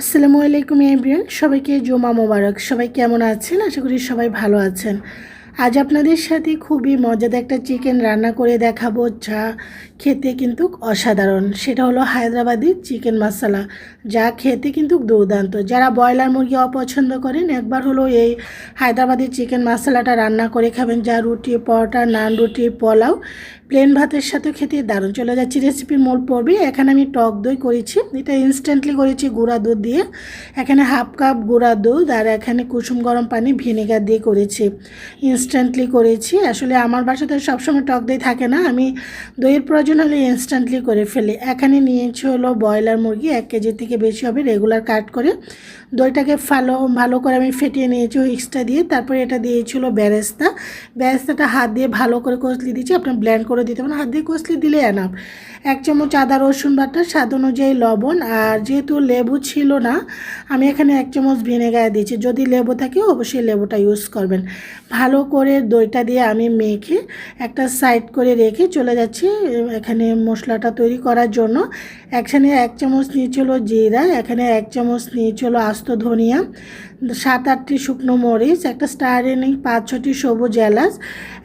আসসালামু আলাইকুম এব্রিয়ান সবাইকে জুমা মোবারক। সবাই কেমন আছেন? আশা করি সবাই ভালো আছেন। আজ আপনাদের সাথে খুবই মজাদার একটা চিকেন রান্না করে দেখাবো, যা খেতে কিন্তু অসাধারণ। সেটা হলো হায়দ্রাবাদি চিকেন মশলা যা খেতে কিন্তু দুর্দান্ত। যারা ব্রয়লার মুরগি অপছন্দ করেন, একবার হলো এই হায়দ্রাবাদি চিকেন মশলাটা রান্না করে খাবেন। যা রুটি, পরোটা, নান, রুটি, পোলাও প্লেন ভাতের সাথে খেতে দারুণ। চলে যাচ্ছি রেসিপির মূল পর্বে। এখানে আমি টক দই করেছি। এটা ইনস্ট্যান্টলি করেছি গুঁড়া দুধ দিয়ে। এখানে হাফ কাপ গুঁড়া দুধ আর এখানে কুসুম গরম পানি ভিনেগার দিয়ে করেছি। ইনস্ট্যান্টলি করেছি। আসলে আমার বাসাতে সবসময় টক দই থাকে না। আমি দইয়ের প্রয়োজন হলে ইনস্ট্যান্টলি করে ফেলি। এখানে নিয়েছি হলো ব্রয়লার মুরগি, এক কেজির থেকে বেশি হবে। রেগুলার কাট করে দইটাকে ভালো ভালো করে আমি ফেটিয়ে নিয়েছি উইক্সটা দিয়ে। তারপরে এটা দিয়েছিল ব্যারেস্তা। ব্যারেস্তাটা হাত দিয়ে ভালো করে কষলি দিয়েছি। আপনার ব্ল্যান্ড করে দিতে পারেন। হাত দিয়ে কষলি দিলে এনাফ এক চামচ আদা, রসুন বাটা, স্বাদ অনুযায়ী লবণ। আর যেহেতু লেবু ছিল না, আমি এখানে এক চামচ ভিনেগার দিয়েছি। যদি লেবু থাকে, অবশ্যই লেবুটা ইউজ করবেন। ভালো করে দইটা দিয়ে আমি মেখে একটা সাইড করে রেখে চলে যাচ্ছি, এখানে মশলাটা তৈরি করার জন্য। এখানে এক চামচ নিয়েছিল জিরা, এখানে এক চামচ নিয়েছিল আস্ত ধনিয়া, সাত আটটি শুকনো মরিচ, একটা স্টারিনিং পাঁচ ছটি সবুজ এলাচ,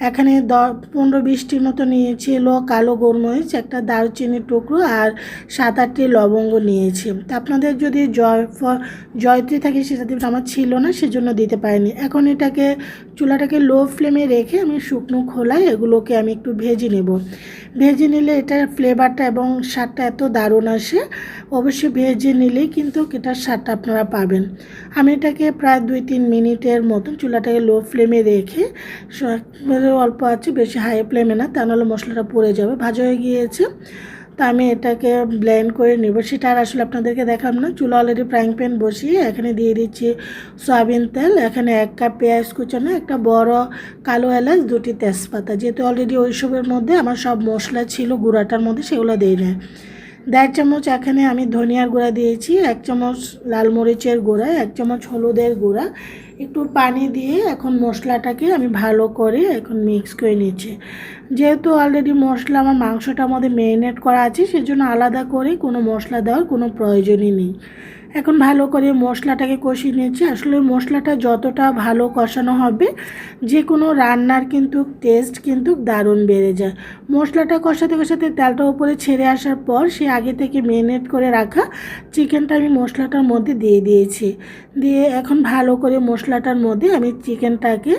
এখানে দ পনেরো বিশটির মতো নিয়েছিল কালো গোলমরিচ, একটা দারুচিনির টুকরো আর সাত আটটি লবঙ্গ নিয়েছি। তা আপনাদের যদি জয়, জয়ত্রী থাকে সেটা আমার ছিল না, সেজন্য দিতে পারিনি। এখন এটাকে, চুলাটাকে লো ফ্লেমে রেখে আমি শুকনো খোলায় এগুলোকে আমি একটু ভেজে নেব। ভেজে নিলে এটার ফ্লেভারটা এবং স্বাদটা এত দারুণ আসে, অবশ্যই ভেজে নিলেই কিন্তু এটার স্বাদটা আপনারা পাবেন। আমি এটাকে প্রায় দুই তিন মিনিটের মতন চুলাটাকে লো ফ্লেমে রেখে অল্প আছে, বেশি হাই ফ্লেমে না, তা নাহলে মশলাটা পড়ে যাবে। ভাজা হয়ে গিয়েছে। তা আমি এটাকে ব্লেন্ড করে নেব। সেটা আর আসলে আপনাদেরকে দেখালাম না। চুলা অলরেডি ফ্রাইং প্যান বসিয়ে এখানে দিয়ে দিচ্ছি সয়াবিন তেল। এখানে এক কাপ পেঁয়াজ কুচানো, একটা বড় কালো এলাচ, দুটি তেজপাতা। যেহেতু অলরেডি ওইসবের মধ্যে আমার সব মশলা ছিল গুঁড়াটার মধ্যে, সেগুলো দিই না দেড় চামচ এখানে আমি ধনিয়ার গুঁড়া দিয়েছি, এক চামচ লাল মরিচের গুঁড়া, এক চামচ হলুদের গুঁড়া একটু পানি দিয়ে এখন মশলাটাকে আমি ভালো করে এখন মিক্স করে নিচ্ছি। যেহেতু অলরেডি মশলা আমার মাংসটার মধ্যে মেরিনেট করা আছে, সেজন্য আলাদা করে কোনো মশলা দেওয়ার কোনো প্রয়োজনই নেই। এখন ভালো করে মশলাটাকে কষিয়ে নিয়েছি। আসলে মশলাটা যতটা ভালো কষানো হবে যে কোনো রান্নার কিন্তু টেস্ট কিন্তু দারুণ বেড়ে যায়। মশলাটা কষাতে কষাতে তেলটা উপরে ছেড়ে আসার পর, সে আগে থেকে মেরিনেট করে রাখা চিকেনটা আমি মশলাটার মধ্যে দিয়ে দিয়েছি। দিয়ে এখন ভালো করে মশলাটার মধ্যে আমি চিকেনটাকে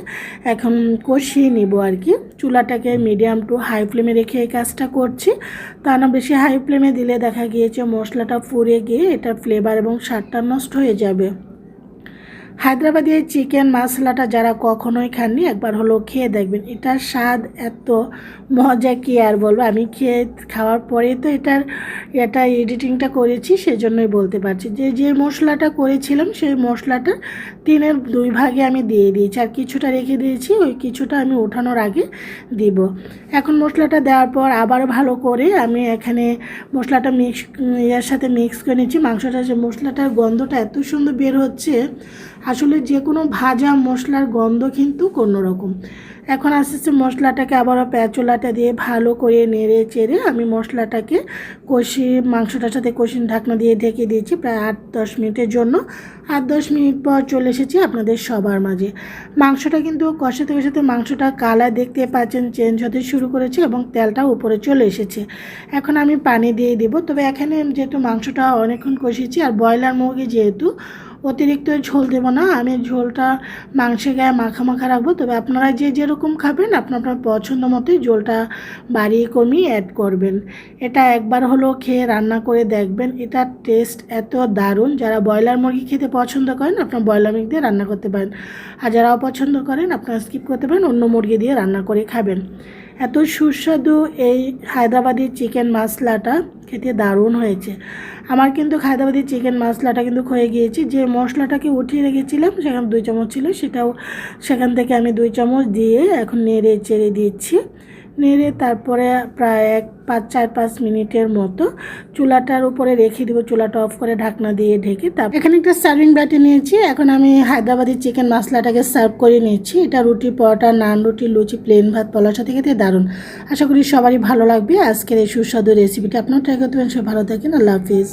এখন কষিয়ে নিব আর কি। চুলাটাকে মিডিয়াম টু হাই ফ্লেমে রেখে এই কাজটা করছি। তা না বেশি হাই ফ্লেমে দিলে দেখা গিয়েছে মশলাটা পুড়ে গিয়ে এটা ফ্লেভার এবং স্বাদটা নষ্ট হয়ে যাবে। হায়দ্রাবাদি এই চিকেন মশলাটা যারা কখনোই খাননি, একবার হলো খেয়ে দেখবেন। এটার স্বাদ এত মজা কি আর বলব? আমি খেয়ে খাওয়ার পরে তো এটার, এটা এডিটিংটা করেছি, সেজন্যই বলতে পারছি। যে যে মশলাটা করেছিলাম, সেই মশলাটা তিনের দুই ভাগে আমি দিয়ে দিয়েছি। আর কিছুটা রেখে দিয়েছি, ওই কিছুটা আমি ওঠানোর আগে দিব। এখন মশলাটা দেওয়ার পর আবার ভালো করে আমি এখানে মশলাটা মিক্স এর সাথে মিক্স করে নিচ্ছি। মাংসটা যে মশলাটার গন্ধটা এত সুন্দর বের হচ্ছে আসলে যে কোনো ভাজা মশলার গন্ধ কিন্তু রকম এখন আস্তে আস্তে মশলাটাকে আবারও প্যাঁচোলাটা দিয়ে ভালো করে নেড়ে চেড়ে আমি মশলাটাকে কষি, মাংসটার সাথে কষি ঢাকনা দিয়ে ঢেকে দিয়েছি প্রায় আট দশ মিনিটের জন্য। আট দশ মিনিট পর চলে এসেছি আপনাদের সবার মাঝে। মাংসটা কিন্তু কষাতে কষাতে মাংসটা কালার দেখতে পাচ্ছেন, চেঞ্জ হতে শুরু করেছে এবং তেলটা উপরে চলে এসেছে। এখন আমি পানি দিয়ে দিব। তবে এখানে যেহেতু মাংসটা অনেকক্ষণ কষেছি আর ব্রয়লার মুরগি যেহেতু অতিরিক্ত ঝোল দেবো না, আমি ঝোলটা মাংসে গায়ে মাখা মাখা রাখব। তবে আপনারা যে যেরকম খাবেন, আপনার আপনার পছন্দ মতোই ঝোলটা বাড়িয়ে কমিয়ে অ্যাড করবেন। এটা একবার হলো খেয়ে রান্না করে দেখবেন, এটার টেস্ট এত দারুণ। যারা ব্রয়লার মুরগি খেতে পছন্দ করেন, আপনার ব্রয়লার মুরগি দিয়ে রান্না করতে পারেন। আর যারা অপছন্দ করেন, আপনারা স্কিপ করতে পারেন, অন্য মুরগি দিয়ে রান্না করে খাবেন। এত সুস্বাদু এই হায়দ্রাবাদি চিকেন মশলাটা খেতে দারুণ হয়েছে। আমার কিন্তু হায়দ্রাবাদি চিকেন মশলাটা কিন্তু হয়ে গিয়েছে। যে মশলাটাকে উঠিয়ে রেখেছিলাম, সেখানে দুই চামচ ছিল, সেটাও সেখান থেকে আমি দুই চামচ দিয়ে এখন নেড়ে চেড়ে দিচ্ছি। নেড়ে তারপরে প্রায় এক পাঁচ, চার, পাঁচ মিনিটের মতো চুলাটার উপরে রেখে দেবো। চুলাটা অফ করে ঢাকনা দিয়ে ঢেকে তারপর এখানে একটা সার্ভিং ব্যাটে নিয়েছি। এখন আমি হায়দ্রাবাদি চিকেন মশলাটাকে সার্ভ করে নিচ্ছি। এটা রুটি পরোটা, নান রুটি, লুচি প্লেন ভাত সাথে খেতে দারুণ। আশা করি সবারই ভালো লাগবে। আজকের এই সুস্বাদু রেসিপিটা আপনার ট্রাই করতে পারেন। সব ভালো থাকেন। আল্লাহ হাফিজ।